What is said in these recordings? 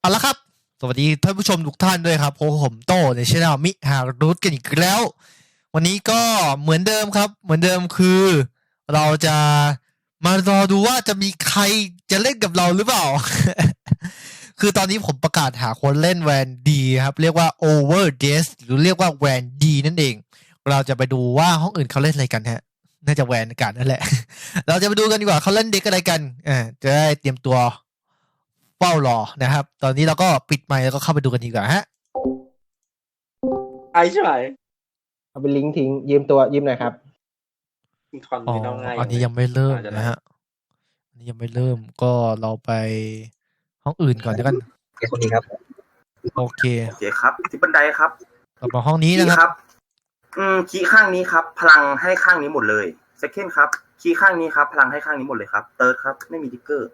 เอาละครับ สวัสดีท่านผู้ชมทุกท่านด้วยครับผมโตในช่องมิฮารุตกันอีกแล้ว วันนี้ก็เหมือนเดิมครับ เหมือนเดิมคือ เราจะมารอดูว่าจะมีใครจะเล่นกับเราหรือเปล่า คือตอนนี้ผมประกาศหาคนเล่นแวนดีครับ เรียกว่า over d e s หรือเรียกว่าแวนดีนั่นเอง เราจะไปดูว่าห้องอื่นเขาเล่นอะไรกันฮะ น่าจะแวนกันนั่นแหละ เราจะไปดูกันดีกว่าเขาเล่นเด็กอะไรกันอ่าจะได้เตรียมตัว เฝ้ารอนะครับ ตอนนี้เราก็ปิดไมค์แล้วก็เข้าไปดูกันดีกว่าฮะไอ้ใช่ไหมเอาเป็นลิงก์ทิ้ง ยืมตัวยืมหน่อยครับคอนอ๋อไม่ต้องง่ายอันนี้ยังไม่เริ่มอาจจะนะฮะอันนี้ยังไม่เริ่มก็เราไปห้องอื่นก่อนแล้วกันไอคนนี้ครับ โอเคโอเคครับที่บันไดครับเรามาห้องนี้คีนะย์คครับรับ อืมคีย์ข้างนี้ครับ พลังให้ข้างนี้หมดเลยเซคันครับคีย์ข้างนี้ครับ พลังให้ข้างนี้หมดเลยครับเติร์ดครับ ไม่มีทิกเกอร์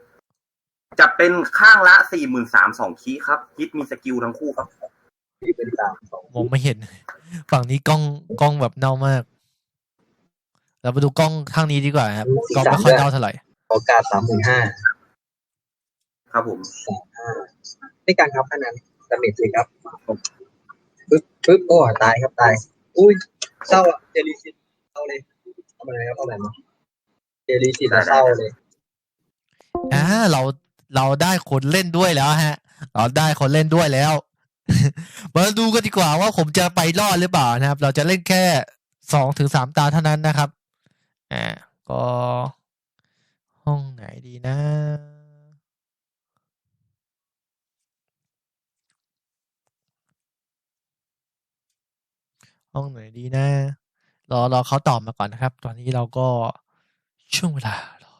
จะเป็นข้างละสี่หมื่นสามสองคีย์ครับยิดมีสกิลทั้งคู่ครับที่เป็นสามสองมองไม่เห็น ฝั่งนี้กล้องกล้องแบบเน่ามาก เราไปดูกล้องข้างนี้ดีกว่าครับกล้องไม่ค่อยเน่าเท่าไหร่โอกาสสามหมื่นห้าครับผมสามห้าไม่การครับแค่นั้นดาเมจเลยครับปึ๊บปึ๊บโอ้ตายครับตาย อุ้ยเศร้าอะเจลีซิตเศร้าเลยเอามาเลยครับเอาอะไรมาเจลีซิตอะเศร้าเลยอ่าเรา เราได้คนเล่นด้วยแล้วฮะ เราได้คนเล่นด้วยแล้ว มาดูกันดีกว่าว่าผมจะไปรอดหรือเปล่านะครับ เราจะเล่นแค่สองถึงสามตาเท่านั้นนะครับ อ่า ก็ ห้องไหนดีนะ ห้องไหนดีนะ รอรอเขาตอบมาก่อนนะครับ ตอนนี้เราก็ช่วงเวลารอ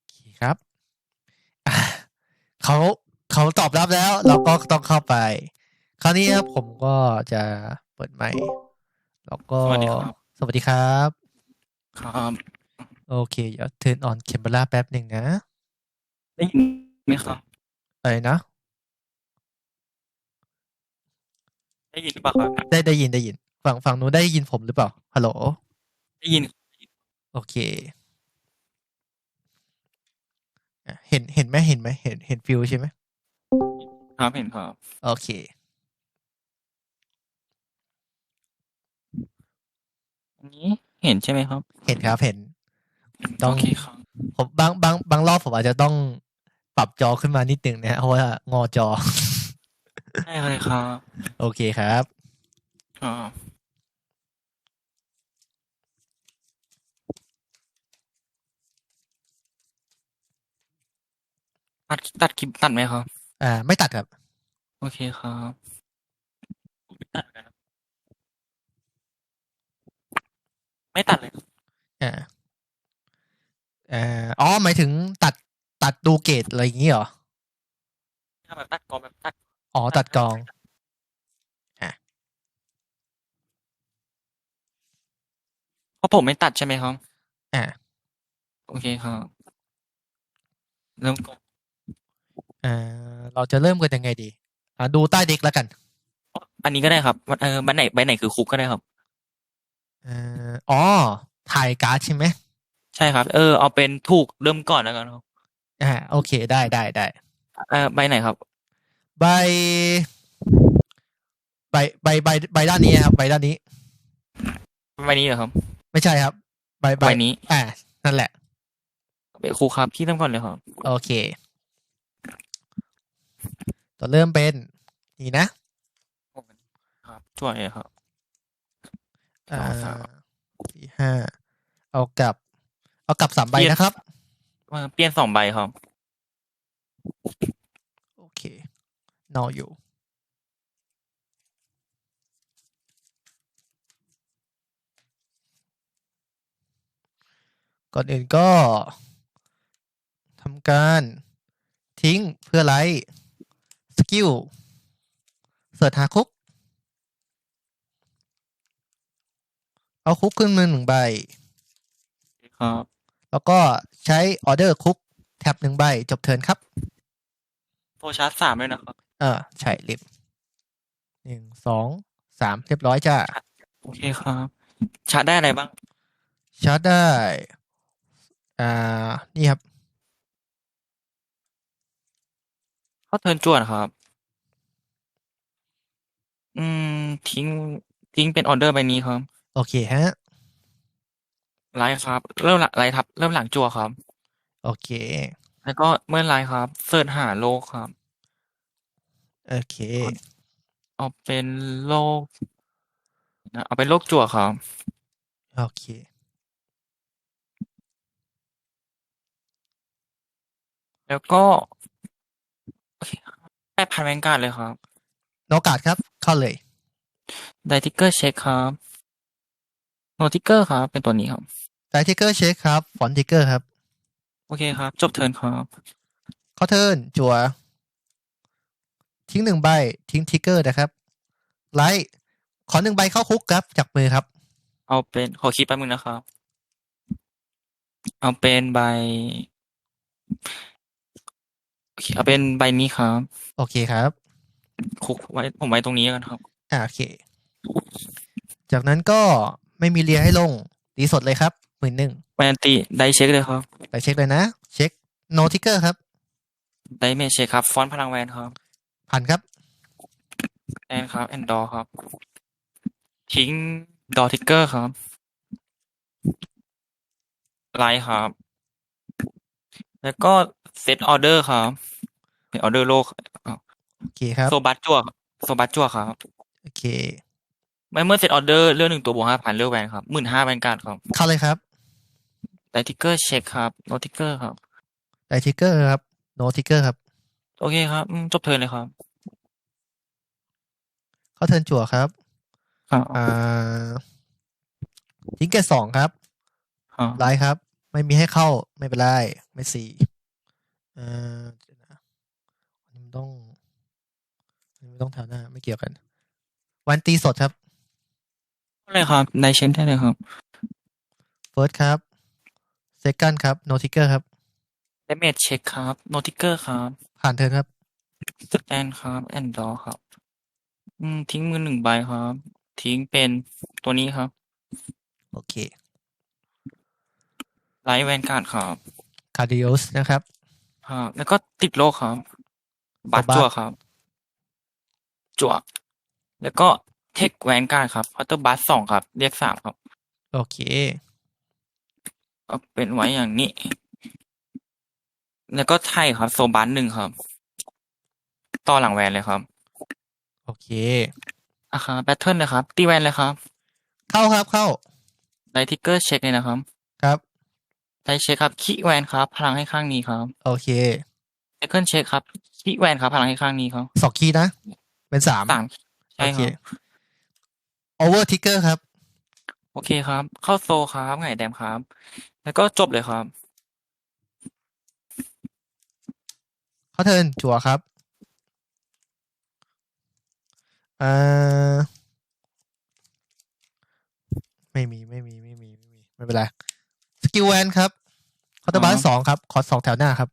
โอเคครับอะ เขาเขาตอบรับแล้ว เราก็ต้องเข้าไป คราวนี้ครับผมก็จะเปิดไมค์แล้วก็สวัสดีครับ สวัสดีครับ ครับ โอเค เดี๋ยวเทิร์นออนเคมเบราแป๊บหนึ่งนะได้ยินไหมครับอะไรนะ ได้ยินหรือเปล่าครับได้ได้ยินได้ยิน ฝั่งฝั่งนู้นได้ยินผมหรือเปล่า ฮัลโหล ได้ยิน โอเคอะ เห็นเห็นไหมเห็นไหมเห็นเห็นฟิวใช่ไหมครับเห็นครับ โอเค อันนี้เห็นใช่ไหมครับ เห็นครับเห็น ต้องโอเคครับผมบางบางบางรอบผมอาจจะต้องปรับจอขึ้นมานิดหนึ่งนะฮะเพราะว่างอจอ ได้เลยครับ โอเคครับ ครับ ตัดตัดคลิปตัดไหมครับ อ่า ไม่ตัดครับ โอเคครับไม่ตัดนะครับไม่ตัดเลยครับอ่าอ่าอ๋อหมายถึงตัดตัดดูเกตอะไรอย่างงี้เหรอถ้าแบบตัดกองแบบตัดอ๋อตัดกองเพราะผมไม่ตัดใช่ไหมครับอ่าโอเคครับเริ่มก่อน อ่าเราจะเริ่มกันยังไงดีอ่าดูใต้เด็กแล้วกัน อันนี้ก็ได้ครับเออใบไหนใบไหนคือคุกก็ได้ครับอ่าอ๋อถ่ายการ์ดใช่ไหมใช่ครับ เออเอาเป็นถูกเริ่มก่อนแล้วกันครับอ่าโอเคได้ได้ได้เออใบไหนครับ ใบ ใบใบใบใบด้านนี้ครับใบด้านนี้ใบนี้เหรอครับ ไม่ใช่ครับ ใบใบนี้อ่านั่นแหละเป็นครูครับพี่เริ่มก่อนเลยครับ โอเค ตัวเริ่มเป็น นี่นะครับช่วยเลยครับ อ่าสองสามสี่ห้า เอากลับ เอากลับสามใบเปลี่ยนนะครับเออเปลี่ยนสองใบครับ โอเคนออยู่ ก่อนอื่นก็ทำการทิ้งเพื่อไลท์ สกิลเสิร์ชหาคุก เอาคุกขึ้นมือหนึ่งใบ ครับ แล้วก็ใช้ออเดอร์คุกแท็บหนึ่งใบ จบเทิร์นครับโฟชาร์จสามด้วยนะครับ เออ ใช่ลิฟหนึ่งสองสามเรียบร้อยจ้าโอเคครับ ชาร์จได้อะไรบ้าง ชาร์จได้ อ่า นี่ครับ เข้าเทิร์นจวดครับ อืม ทิ้ง ทิ้งเป็นออเดอร์ใบนี้ครับ โอเคฮะ ไลท์ครับ เริ่มหลังไลท์ทับ เริ่มหลังจั่วครับ โอเค แล้วก็เมื่อไลท์ครับเสิร์ชหาโลกครับ โอเค เอาเป็นโลกนะเอาเป็นโลกจั่วครับ โอเค แล้วก็โอเค แปดพันแวนการ์ดเลยครับ โนกาดครับ เข้าเลย ไดทิกเกอร์เช็คครับ โนติกเกอร์ครับ เป็นตัวนี้ครับ ไดทิกเกอร์เช็คครับฟอนติกเกอร์ครับ โอเคครับ จบเทิร์นครับ เข้าเทิร์นจัวทิ้งหนึ่งใบ ทิ้งทิกเกอร์นะครับ ไลท์ขอหนึ่งใบเข้าคุกครับ จากมือครับ เอาเป็น ขอคิดแป๊บนึงนะครับ เอาเป็นใบ โอเคเอาเป็นใบนี้ครับ โอเคครับคุกไว้ผมไว้ตรงนี้กันครับอ่าโอเค จากนั้นก็ไม่มีเรียให้ลงตีสดเลยครับหมื่นหนึ่งแวนตีไดเช็คเลยครับ ไปเช็คเลยนะ เช็คโนทิกเกอร์ครับ ไดเมจเช็คครับ ฟอนต์พลังแวนครับผ่านครับแอนครับแอนดอครับ ทิ้งดอทิกเกอร์ครับไลท์ครับ แล้วก็เซตออเดอร์ครับ เป็นออเดอร์โลกโอเคครับโซบัตจั่วโซบัตจั่วครับโอเคไม่เมื่อเซตออเดอร์เลือกหนึ่งตัวบวกห้าพันเลือกแวนครับหมื่นห้าแวนการ์ดครับ เข้าเลยครับไดทิกเกอร์เช็คครับโนทิกเกอร์ครับไดทิกเกอร์ครับโนทิกเกอร์ครับ โอเคครับอืมจบเทิร์นเลยครับ เข้าเทิร์นจั่วครับครับอ่าทิ้งเกตสองครับครับไลท์ครับ ไม่มีให้เข้าไม่เป็นไรไม่สี่เอ่อเดี๋ยวนะอันนี้มัน ต้องอันนี้ไม่ต้องแถวหน้า ไม่เกี่ยวกัน วันตีสดครับเลยครับไดเช็คได้เลยครับเฟิร์สครับเซคันครับโนทิกเกอร์ครับไดเมจเช็คครับโนทิกเกอร์ครับ ผ่านเทิร์นครับสแตนครับแอนดอครับ อืม ทิ้งมือหนึ่งใบครับ ทิ้งเป็นตัวนี้ครับ โอเคไลท์แวนการ์ดครับคาร์ดิโอสนะครับครับแล้วก็ติดโลกครับ บัตรบัตรจั่วครับ จั่ว แล้วก็เทคแวนการ์ดครับพัตเตอร์บัตสองครับ เรียกสามครับ โอเคก็เป็นไว้อย่างนี้ แล้วก็ไทยครับ โซบัสหนึ่งครับ ต่อหลังแวนเลยครับ โอเคอะครับแบทเทิลนะครับ ตีแวนเลยครับ เข้าครับเข้าไดทิกเกอร์เช็คเลยนะครับ ครับไดเช็คครับคีแวนครับ พลังให้ข้างนี้ครับ โอเค ไซเคิลเช็คครับคีแวนครับพลังให้ข้างนี้ครับสองคีย์นะ เป็นสามสามใช่ครับโอเวอร์ทิกเกอร์ครับ โอเคครับ เข้าโซครับไงแดมครับ แล้วก็จบเลยครับเขาเทิร์นจั่วครับเอ่อไม่มีไม่มีไม่มีไม่มีไม่เป็นไรสกิลแวนครับคอร์ตบาสอสองครับ ขอสองแถวหน้าครับ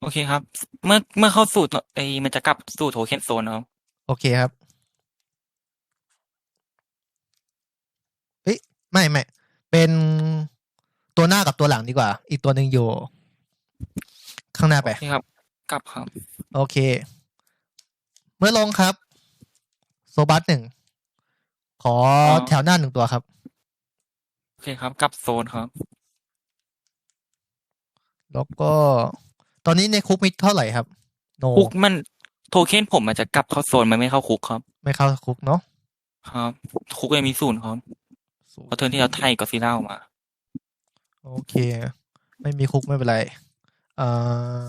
โอเคครับ เมื่อเมื่อเข้าสู่ไอ้มันจะกลับสู่โทเค็นโซนครับ โอเคครับเฮ้ยไม่ไม่เป็นตัวหน้ากับตัวหลังดีกว่า อีกตัวหนึ่งอยู่ ข้างหน้าไปโอเคครับ กลับครับ โอเค เมื่อลงครับ โซบัสหนึ่ง ขอออแถวหน้าหนึ่งตัวครับ โอเคครับ กลับโซนครับ แล้วก็ ตอนนี้ในคุกมีเท่าไหร่ครับโนคุกมันโทเค็นผมมันจะกลับเข้าโซนมันไม่เข้าคุกครับ ไม่เข้าคุกเนาะครับ คุกยังมีศูนย์ครับศูนเพราะย์เทิร์นที่เราไทยก็ซีล่าออกมา โอเค ไม่มีคุกไม่เป็นไรเอ่อ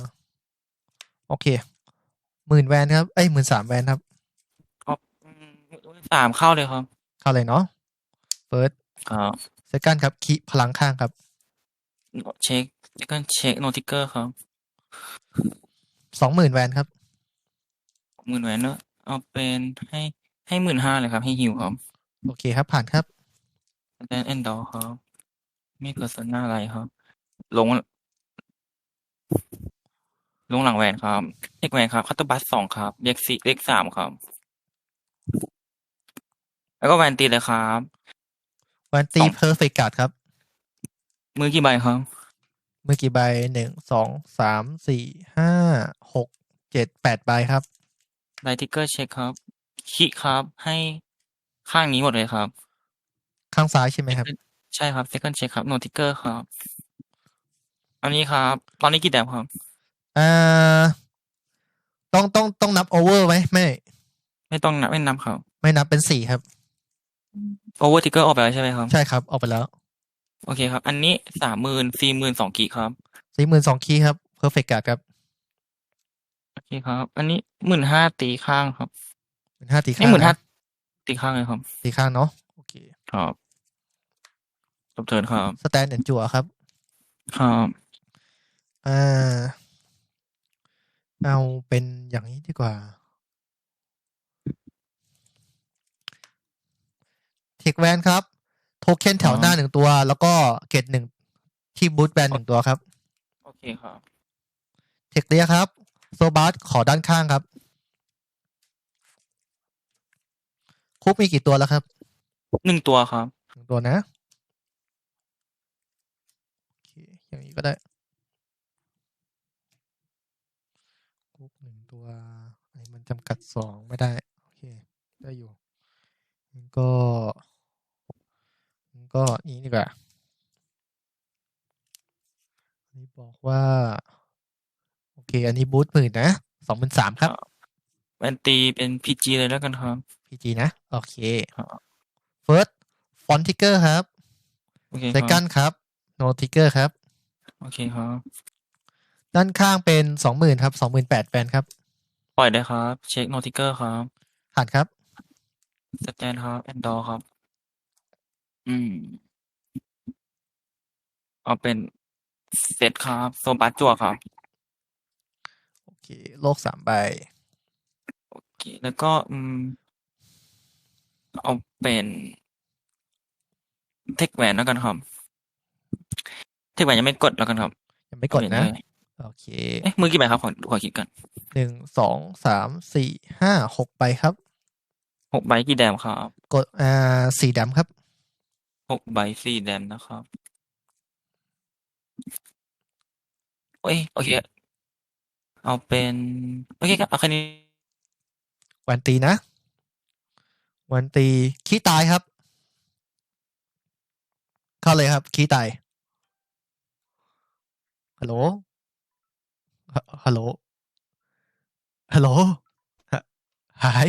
โอเคหมื่นแวนครับ เอ้ยหมื่นสามแวนครับครับอืมสามเข้าเลยครับ เข้าเลยเนาะเฟิร์สครับเซคันครับคีพลังข้างครับ เช็คแล้วก็เช็คโนติกเกอร์ครับ สองหมื่นแวนครับ หมื่นแหวนเนอะเอาเป็นให้ให้หมื่นห้าเลยครับให้ฮิวครับโอเคครับ ผ่านครับแดนเอนดอร์ครับ ไม่เพอร์ซนาอะไรครับ ลง ลงหลังแหวนครับเลขแหวนครับคัตเตอร์บัสสองครับเลขสี่เลขสามครับ แล้วก็แหวนตีเลยครับ แวนตีสอง เพอร์เฟกต์การ์ดครับ มือกี่ใบครับ มือกี่ใบหนึ่งสองสามสี่ห้าหกเจ็ดแปดใบครับไลทิกเกอร์เช็คครับคีครับให้ข้างนี้หมดเลยครับ ข้างซ้ายใช่ไหมครับ ใช่ครับ second check ครับ no ticker ครับ อันนี้ครับ ตอนนี้กี่แต้มครับอ่าต้องต้องต้องนับโอเวอร์ไหมไม่ ไม่ต้องนับไม่นับครับ ไม่นับเป็นสี่ครับ over ticker ออกไปแล้วใช่ไหมครับ ใช่ครับ ออกไปแล้ว โอเคครับ อันนี้สามหมื่นสี่หมื่นสองกีครับสี่หมื่นสองคีย์ครับเพอร์เฟกต์การ์ดครับโอเคครับ อันนี้หมื่นห้าตีข้างครับหมื่นห้าตีนี่ข้างหมื่นห้านะตีข้างเลยครับ ตีข้างเนาะโอเคครับจบเทิร์นครับ สแตนแอนจั่วครับ ครับ อ่า เอาเป็นอย่างนี้ดีกว่า เทคแวนครับ โทเค็นแถวหน้าหนึ่งตัว แล้วก็เกตหนึ่งที่บูทแบนหนึ่งตัวครับ โอเคครับ เทคเรียครับ โซบัสขอด้านข้างครับ คุกมีกี่ตัวแล้วครับ หนึ่งตัวครับ หนึ่งตัวนะโอเคอย่างนี้ก็ได้คุกหนึ่งตัวอันนี้มันจำกัดสองไม่ได้ โอเค ได้อยู่งั้นก็งั้น ก็นี้ดีกว่าอันนี้บอกว่า โอเค อันนี้บูทหมื่นนะสองหมื่นสามครับแวนตีเป็นพีจีเลยแล้วกันครับ PG นะ โอเคครับ First Font Ticker ครับโอเคครับ Second ครับ No Ticker ครับ โอเคครับ ด้านข้างเป็นสองหมื่นครับสองหมื่นแปดแฟนครับ ปล่อยได้ครับ เช็คโนติเกอร์ครับผ่านครับสแตนครับแอนดอร์ครับ อืม เอาเป็น เซตครับ โซบัสจั่วครับ โอเค โลกสามใบ โอเค แล้วก็ อืม เอาเป็นเทคแหวนแล้วกันครับ เทคแหวนยังไม่กดแล้วกันครับยังไม่กดเอานะเลยโอเค เอ๊ะมือกี่ใบครับ ขอขอคิดกันหนึ่งสองสามสี่ห้าหกใบครับ หกใบกี่แดมครับ กดอ่าสี่ดำครับ หกใบสี่แดมนะครับโอ้ยโอเค เอาเป็น โอเคครับ เอาแค่นี้วันตีนะ วันตี ขี้ตายครับ เข้าเลยครับ ขี้ตาย ฮัลโหลฮะฮัลโหล ฮัลโหลฮะหาย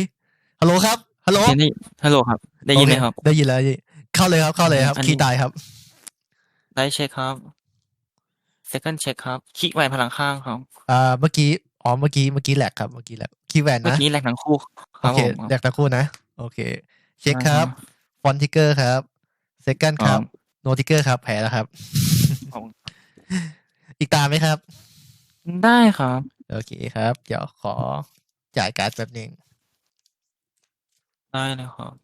ฮัลโหลครับ ฮัลโหล ได้ฮัลโหลครับ ได้ยินไหมโอเคครับ ได้ยินแล้วได้ยิน เข้าเลยครับเข้าเลยครับอันนี้ขี้ตายครับ ได้เช็คครับ second check ครับ คีแหวนพลังข้างครับ อ่า เมื่อกี้ อ๋อ เมื่อกี้ เมื่อกี้แหลกครับ เมื่อกี้แหลกขี้แหวนเมื่อนะกี้แหลกทั้งคู่คโอรับเคผมแหลกตะคู่นะ โอเค เช็คครับ ฟอนติเกอร์ครับเซคันครับ โนติเกอร์ครับ แพ้แล้วครับครับ อีกตาไหมครับ ได้ครับ โอเคครับ เดี๋ยวขอจ่ายการ์ดแป๊บหนึ่งได้เลยครับ ห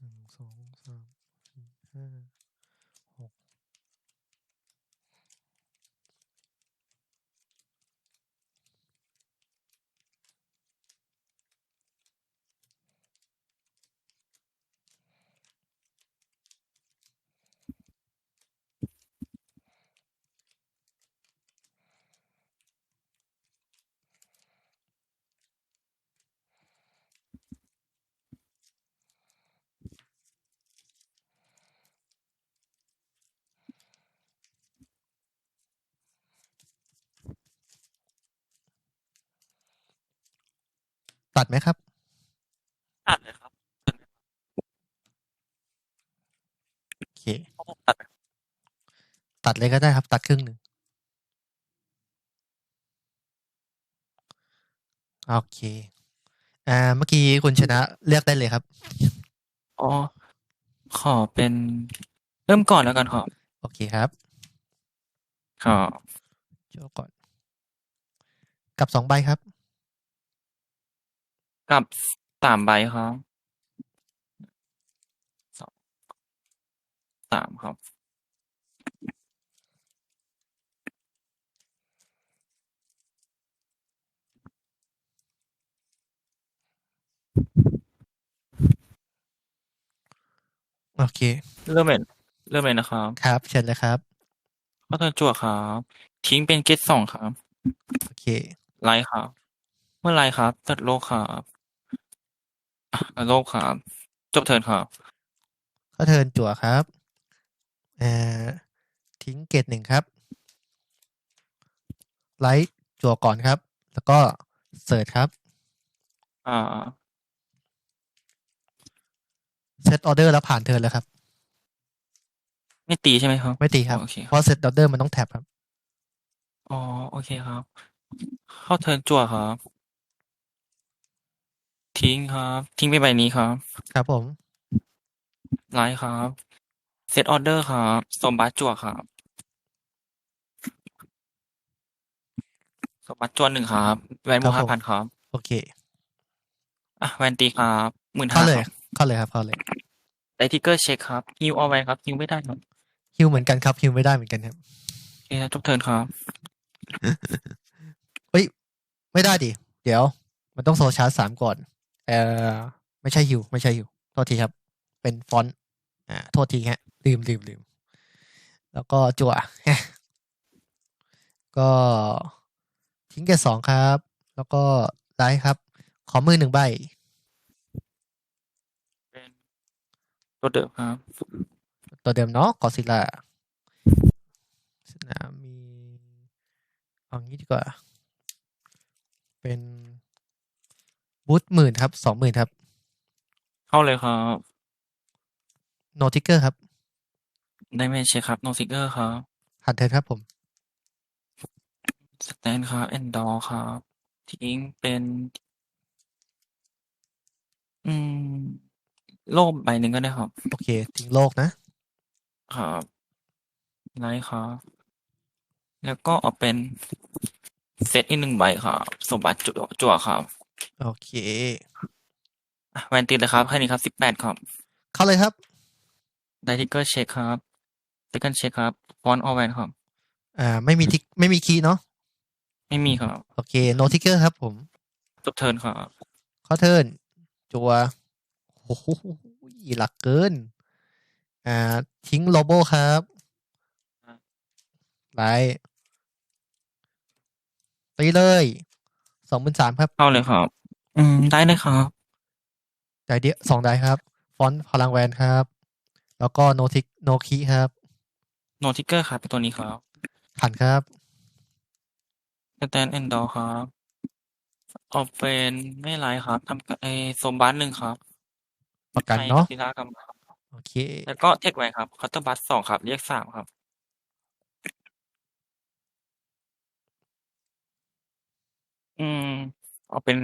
นึ่งสองสามสี่ห้าหก ตัดไหมครับ ตัดเลยครับโอเคผมตัดตัดเลยก็ได้ครับ ตัดครึ่งหนึ่งโอเค อ่า เมื่อกี้คุณชนะเลือกได้เลยครับ อ๋อ ขอเป็นเริ่มก่อนแล้วกันครับ โอเคครับครับโชว์ก่อน กับสองใบครับ กับสามใบครับ สอง สามครับ โอเค เริ่มเลยเริ่มเลยนะครับครับเชิญเลยครับ ข้อตัวจั่วครับ ทิ้งเป็นเกตสองครับ โอเค ไลท์ครับ เมื่อไรครับ ตัดโลกครับ โลกครับจบเทิร์นครับก็เทิร์นจั่วครับเอ่อทิ้งเกตหนึ่งครับ ไลท์จั่วก่อนครับ แล้วก็เสิร์ชครับ อ่าเซตออเดอร์แล้วผ่านเทิร์นแล้วครับ ไม่ตีใช่ไหมครับ ไม่ตีครับ โอเคเพราะเซตออเดอร์มันต้องแท็บครับ อ๋อ โอเคครับ เข้าเทิร์นจั่วครับ ทิ้งครับ ทิ้งไปใบนี้ครับ ครับผม ไลท์ครับ เซตออเดอร์ครับ สมบัติจั่วครับ สมบัติจั่วหนึ่งครับ แวนบวกครัห้าบผม พันครับ โอเค อะ แวนตีครับหมื่นเข้าห้าเลย ครับเข้าเลยครับ เข้าเลยไดทิกเกอร์เช็คครับฮิวเอาไว้ครับฮิวไม่ได้ครับฮิวเหมือนกันครับฮิวไม่ได้เหมือนกันครับ โอเคครับจบเทิร์นครับเฮ้ยไม่ได้ดิ เดี๋ยว มันต้องโซชาร์จสามก่อน เอ่อไม่ใช่ฮิวไม่ใช่ฮิวโทษทีครับ เป็นฟอนต์อ่าโทษทีฮะลืมลืมลืมแล้วก็จั่วก็ทิ้งเกตสองครับ แล้วก็ไลท์ครับ ขอมือหนึ่งใบเป็นตัวเดิมครับ ตัวเดิมเนาะกอซิล่าสนามมีเอางี้ดีกว่า เป็น บูทหมื่นครับสองหมื่นครับ เข้าเลยครับโนติเกอร์ครับ ได้เมจเช็คครับ โนซิเกอร์ครับหันเทิร์นครับผมสแตนครับแอนดอร์ครับ ทิ้งเป็น อืม โลบใบหนึ่งก็ได้ครับ โอเค ทิ้งโลกนะ ครับไลท์ครับ แล้วก็เอาเป็นเซตอีกหนึ่งใบครับ สมบัติจั่วจั่วครับ โอเคอะแวนตีเลยครับแค่นี้ครับสิบแปดครับ เข้าเลยครับ ไดทิกเกอร์เช็คครับเซคันเช็คครับฟอนต์ออแวนครับ อ่า ไม่มีทิกไม่มีคีย์เนาะไม่มีครับ โอเคโนติเกอร์ครับ ผมจบเทิร์นครับเข้าเทิร์นจัวโอ้โหหลักเกิน อ่า ทิ้งโลโบครับไลท์ตีเลย สองพันสามครับ เข้าเลยครับ อืม ได้เลยครับไดเดียสองไดครับ ฟอนต์พลังแวนครับ แล้วก็โนทิกโนคีครับโนทิกเกอร์ครับเป็นตัวนี้ครับผ่านครับสแตนแอนดอร์ครับเอาเป็นไม่ไรครับทำกับไอสมบัติหนึ่งครับประกันเนาะให้ศิลากรรมครับโอเค แล้วก็เทคไว้ครับคัตเตอร์บัสสองครับ เรียกสามครับ อืม เอาเป็น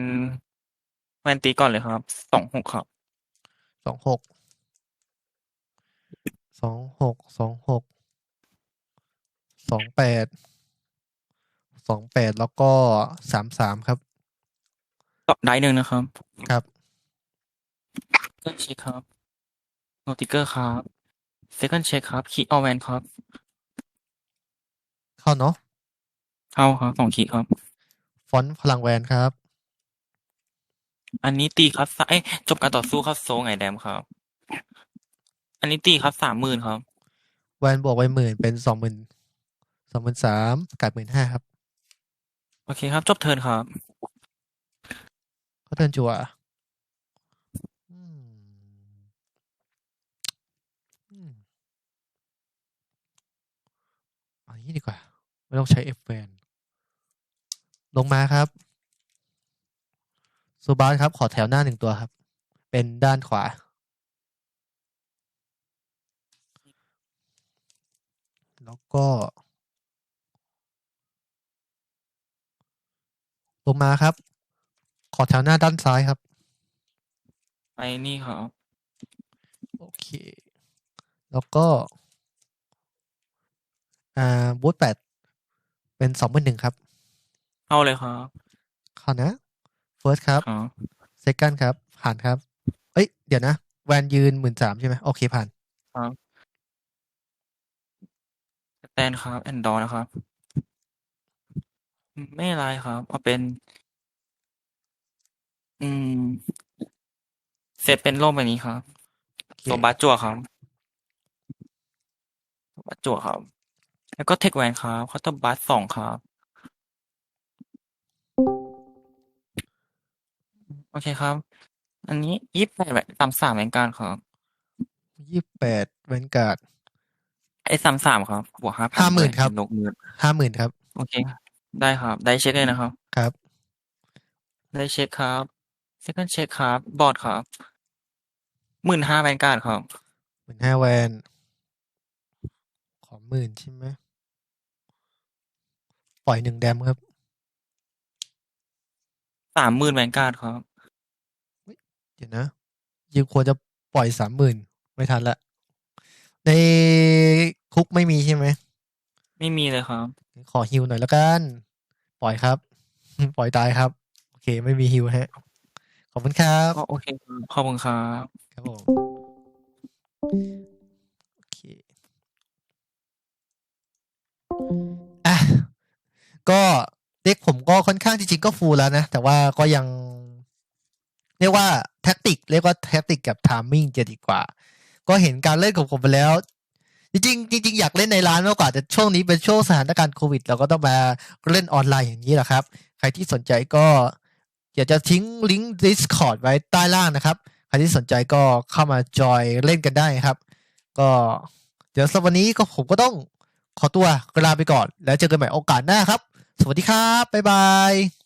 แวนตีก่อนเลยครับ สองหกครับ สองหก สองหก สองหก สองแปด สองแปดแล้วก็สามสามครับต่อได้หนึ่งนะครับครับเช็คเช็คครับโนติเกอร์ครับเซคันเช็คครับคีออแวนครับ เข้าเนาะ เข้าครับสองคีครับ ฟอนต์พลังแวนครับ อันนี้ตีครับสะเอ้ยจบการต่อสู้ครับโซไงแดมครับ อันนี้ตีครับสามหมื่นครับ แวนบวกไปหมื่นเป็นสองหมื่นสองหมื่นสามกัดหมื่นห้าครับ โอเคครับ จบเทิร์นครับเขาเทิร์นจัวอืมอืมเอันนี้ดีกว่า ไม่ต้องใช้เอฟแวน ลงมาครับซูบาสครับ ขอแถวหน้าหนึ่งตัวครับ เป็นด้านขวา แล้วก็ ลงมาครับ ขอแถวหน้าด้านซ้ายครับ ไปนี่ครับ โอเค แล้วก็ อ่าบูทแปดเป็นสองหมื่นหนึ่งครับ เข้าเลยครับเข้านะเฟิร์สครับ ครับเซคันด์ครับ ผ่านครับ เอ้ย เดี๋ยวนะ แวนยืนหมื่นสามใช่ไหมโอเคผ่านสแตนครับ แอนดอร์นะครับ ไม่เป็นไรครับ เอาเป็น อืม เสร็จเป็นโลกแบบนี้ครับโอเค โซบัสจั่วครับสมบัติจั่วครับ แล้วก็เทคแวนครับเคาน์เตอร์บัสสองครับ โอเคครับ อันนี้ยี่สิบแปดแวนสามสามแวนการดครับ ยี่สิบแปดแวนการ์ดไอ้สามสามครับบวกห้าพันห้าหมื่นครับลกหมื่นห้าหมื่นครับ โอเค ได้ครับ ได้เช็คเลยนะครับ ครับ ได้เช็คครับเซคันเช็คครับ บอร์ดครับหมื่นห้าแวนการ์ดครับหมื่นห้าแวน ขอหมื่นใช่ไหมปล่อยหนึ่งแดมครับ สามหมื่นแวนการ์ดครับเดี๋ยวนะยังควรจะปล่อยสามหมื่นไม่ทันละในคุกไม่มีใช่ไหมไม่มีเลยครับ ขอฮิวหน่อยแล้วกัน ปล่อยครับ ปล่อยตายครับ โอเค ไม่มีฮิวฮะ ขอบคุณครับก็โอเคครับขอบคุณครับครับผมโอเคอะก็เด็กผมก็ค่อนข้างจริงๆก็ฟูลแล้วนะ แต่ว่าก็ยัง เรียกว่าแท็ก ติกเรียกว่าแท็กติกกับทามมิ่งจะดีกว่า ก็เห็นการเล่นของผมไปแล้ว จริงจริงอยากเล่นในร้านมากกว่าแต่ช่วงนี้เป็นช่วงสถานการณ์โควิด เราก็ต้องมาเล่นออนไลน์อย่างนี้แหละครับ ใครที่สนใจก็อยากจะทิ้งลิงก์ Discord ไว้ใต้ล่างนะครับ ใครที่สนใจก็เข้ามาจอยเล่นกันได้ครับ ก็เดี๋ยวสำหรับวันนี้ก็ผมก็ต้องขอตัวลาไปก่อน แล้วเจอกันใหม่โอกาสหน้าครับ สวัสดีครับ บ๊ายบาย